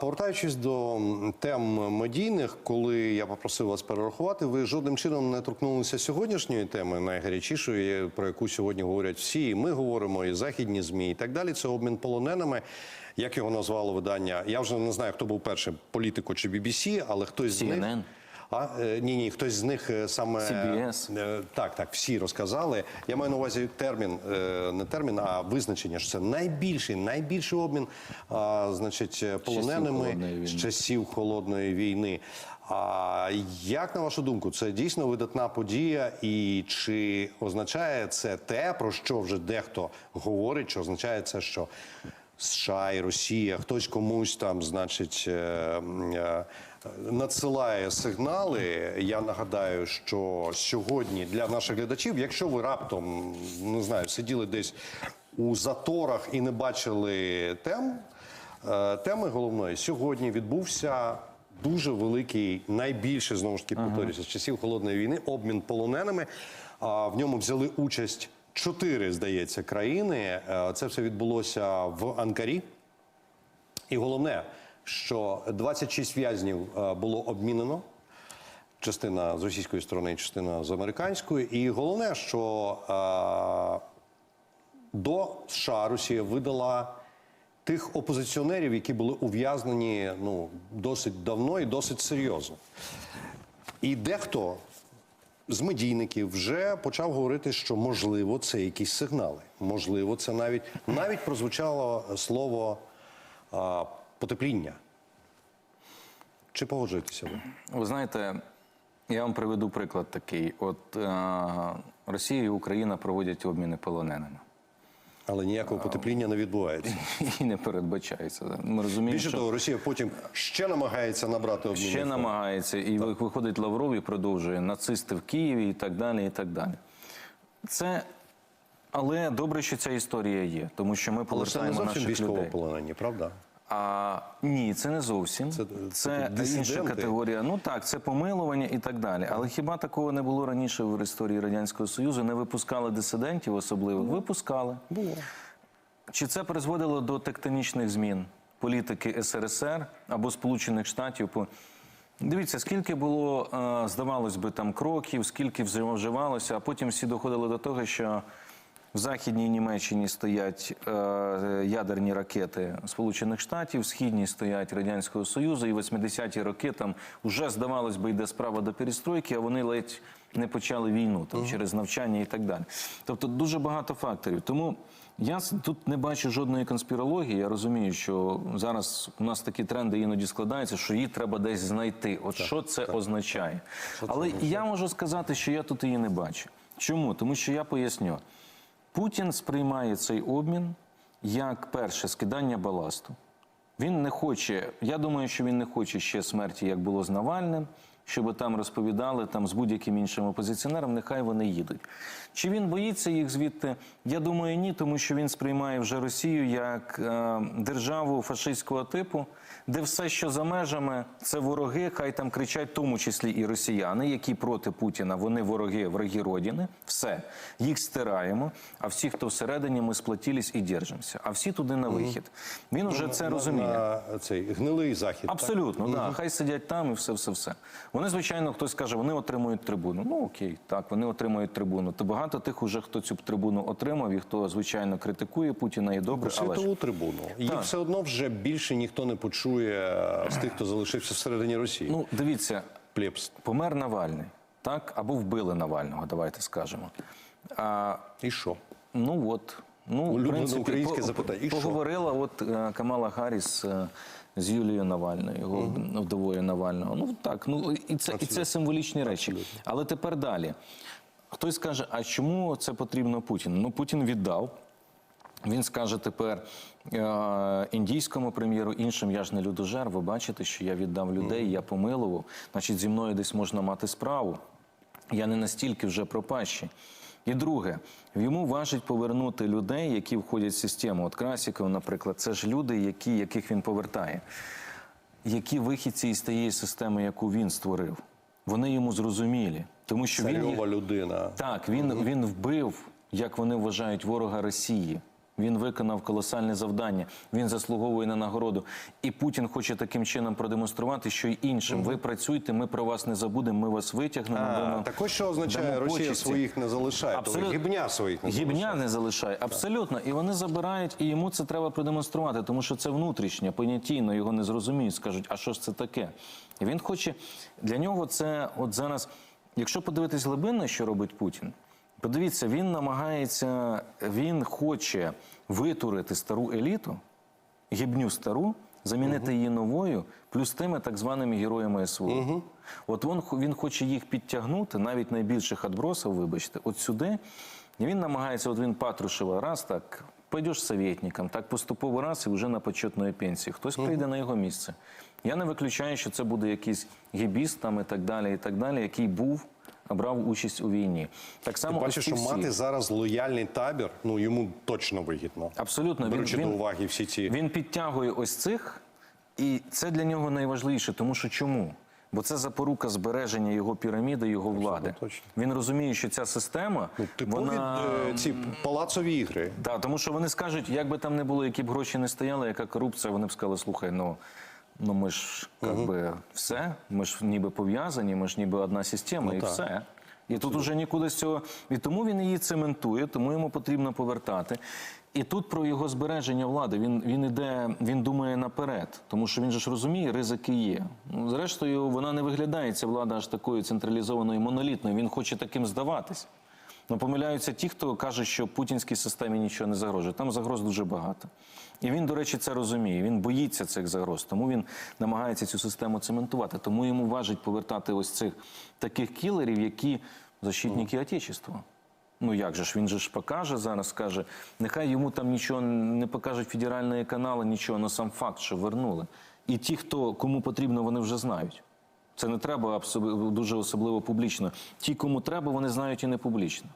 Повертаючись до тем медійних, коли я попросив вас перерахувати, ви жодним чином не торкнулися сьогоднішньої теми, найгарячішої, про яку сьогодні говорять всі. І ми говоримо, і західні змі, і так далі. Це обмін полоненими. Як його назвало видання? Я вже не знаю, хто був першим, політико чи BBC, але хтось з них. А е, ні, ні, хтось з них е, саме CBS. Е, Так, так, всі розказали. Я маю на увазі термін, не термін, а визначення. що Це найбільший, найбільший обмін, а, значить, полоненими з часів холодної війни. А як на вашу думку, це дійсно видатна подія, і чи означає це те, про що вже дехто говорить? Чи означає це, що США і Росія, хтось комусь там, значить, е, е, надсилає сигнали. Я нагадаю, що сьогодні для наших глядачів, якщо ви раптом не знаю, сиділи десь у заторах і не бачили тем, е, теми головної сьогодні відбувся. Дуже великий, найбільший знову ж таки повторюся, з часів холодної війни обмін полоненими. А в ньому взяли участь чотири, здається, країни. Е, Це все відбулося в Анкарі. І головне, що 26 в'язнів е, було обмінено. Частина з російської сторони, частина з американської. І головне, що е, до США Росія видала тих опозиціонерів, які були ув'язнені ну, досить давно і досить серйозно. І дехто з медійників вже почав говорити, що можливо це якісь сигнали. Можливо, це навіть навіть прозвучало слово а, потепління. Чи погоджуєтеся ви? Ви знаєте, я вам приведу приклад такий: от е, Росія і Україна проводять обміни полоненими. Але ніякого потепління не відбувається. І не передбачається. Ми розуміємо, Більше що того, Росія потім ще намагається набрати обмінний ще намагається, і виходить Лавров і продовжує нацисти в Києві і так далі. і так далі. Це. Але добре, що ця історія є, тому що ми Але ж це не зовсім наших людей. військовополонені, правда? А ні, це не зовсім. Це- Це, це інша категорія. Ну так, це помилування і так далі. Але хіба такого не було раніше в історії Радянського Союзу? Не випускали дисидентів особливо? Випускали. Було. Чи це призводило до тектонічних змін політики СРСР або Сполучених Штатів? Дивіться, скільки було, е, здавалось би, там кроків, скільки вживалося, а потім всі доходили до того, що в Західній Німеччині стоять е, ядерні ракети Сполучених Штатів, в східній стоять Радянського Союзу, і в 80-ті роки там вже, здавалось би, йде справа до перестройки, а вони ледь не почали війну там, через навчання і так далі. Тобто дуже багато факторів. Тому я тут не бачу жодної конспірології. Я розумію, що зараз у нас такі тренди іноді складаються, що її треба десь знайти. От що це означає. Але я можу сказати, що я тут її не бачу. Чому? Тому що я поясню. Путін сприймає цей обмін як перше скидання баласту. Він не хоче, я думаю, що він не хоче ще смерті, як було з Навальним, щоб там розповідали там з будь-яким іншим опозиціонером, нехай вони їдуть. Чи він боїться їх звідти? Я думаю, ні, тому що він сприймає вже Росію як е, державу фашистського типу, де все, що за межами, це вороги, хай там кричать, в тому числі і росіяни, які проти Путіна, вони вороги, враги Родини. Все, їх стираємо. А всі, хто всередині, ми сплатились і держимося. А всі туди на вихід. Він вже це На- розуміє. На цей гнилий захід. так? Абсолютно, да. Хай сидять там і все, все, все. Вони, звичайно, хтось каже, вони отримують трибуну. Ну окей, так, вони отримують трибуну. То багато тих уже, хто цю трибуну отримав, і хто, звичайно, критикує Путіна і добре, але ж трибуну. Їх Так. все одно вже більше ніхто не почує е, з тих, хто залишився всередині Росії. ну дивіться, Плєпс. помер Навальний, так або вбили Навального, давайте скажемо. А, І що? Ну от. Ну, в принципі, українське по- запитання. І що? поговорила от е, Камала Гарріс е, з Юлією Навальною, його вдовою Навального. Ну так, ну і це, і це символічні речі. Але тепер далі. Хтось каже, а чому це потрібно Путіну? Ну, Путін віддав. Він скаже тепер е, індійському прем'єру, іншим я ж не людожер. Ви бачите, що я віддав людей, я помилував. Значить, зі мною десь можна мати справу. Я не настільки вже пропащий. І друге, йому важить повернути людей, які входять в систему. От Красіков, наприклад, це ж люди, які, яких він повертає. Які вихідці із тієї системи, яку він створив, вони йому зрозумілі, тому що він їх, людина. так він, він вбив, як вони вважають, ворога Росії. Він виконав колосальне завдання. Він заслуговує на нагороду. І Путін хоче таким чином продемонструвати, що й іншим. Ви працюйте, ми про вас не забудемо, ми вас витягнемо. А, дамо- так ось що означає Росія своїх не залишає, Абсолют- то гібня своїх не залишає. Гібня не залишає, абсолютно. І вони забирають, і йому це треба продемонструвати, тому що це внутрішнє, понятійно, його не зрозуміють, скажуть, а що ж це таке? І він хоче, для нього це от зараз, якщо подивитись глибинно, що робить Путін, подивіться, він намагається, він хоче витурити стару еліту, гібню стару, замінити її новою, плюс тими так званими героями СВО. От він, він хоче їх підтягнути, навіть найбільших отбросів, вибачте, от сюди. І він намагається, от він Патрушева, раз так, пойдеш советником, так поступово раз і вже на почетної пенсії. Хтось прийде на його місце. Я не виключаю, що це буде якийсь гібіст там і так далі, і так далі, який був, брав участь у війні. Так само ось бачиш, що всі. мати зараз лояльний табір, ну йому точно вигідно. Абсолютно. Беручи до уваги всі ці Він підтягує ось цих, і це для нього найважливіше, тому що чому? Бо це запорука збереження його піраміди, його влади. точно. Він розуміє, що ця система, ну, типові вона е, ці палацові ігри. Да, тому що вони скажуть, як би там не було, які б гроші не стояли, яка корупція, вони б сказали, слухай, ну. Ну, ми ж как би все, ми ж ніби пов'язані, ми ж ніби одна система, і так. все. І тут уже нікуди з цього. І тому він її цементує, тому йому потрібно повертати. І тут про його збереження влади він, він іде, він думає наперед, тому що він же ж розуміє, ризики є. Ну, Зрештою, вона не виглядає ця влада аж такою централізованою, монолітною. Він хоче таким здаватись. Ну, помиляються ті, хто каже, що путінській системі нічого не загрожує. Там загроз дуже багато. І він, до речі, це розуміє. Він боїться цих загроз, тому він намагається цю систему цементувати. Тому йому важить повертати ось цих таких кілерів, які защитники Отечества. Ну як же ж, він же ж покаже зараз, скаже, нехай йому там нічого не покажуть федеральні канали, нічого, але сам факт, що вернули. І ті, хто кому потрібно, вони вже знають. Це не треба дуже особливо публічно. Ті, кому треба, вони знають і не публічно.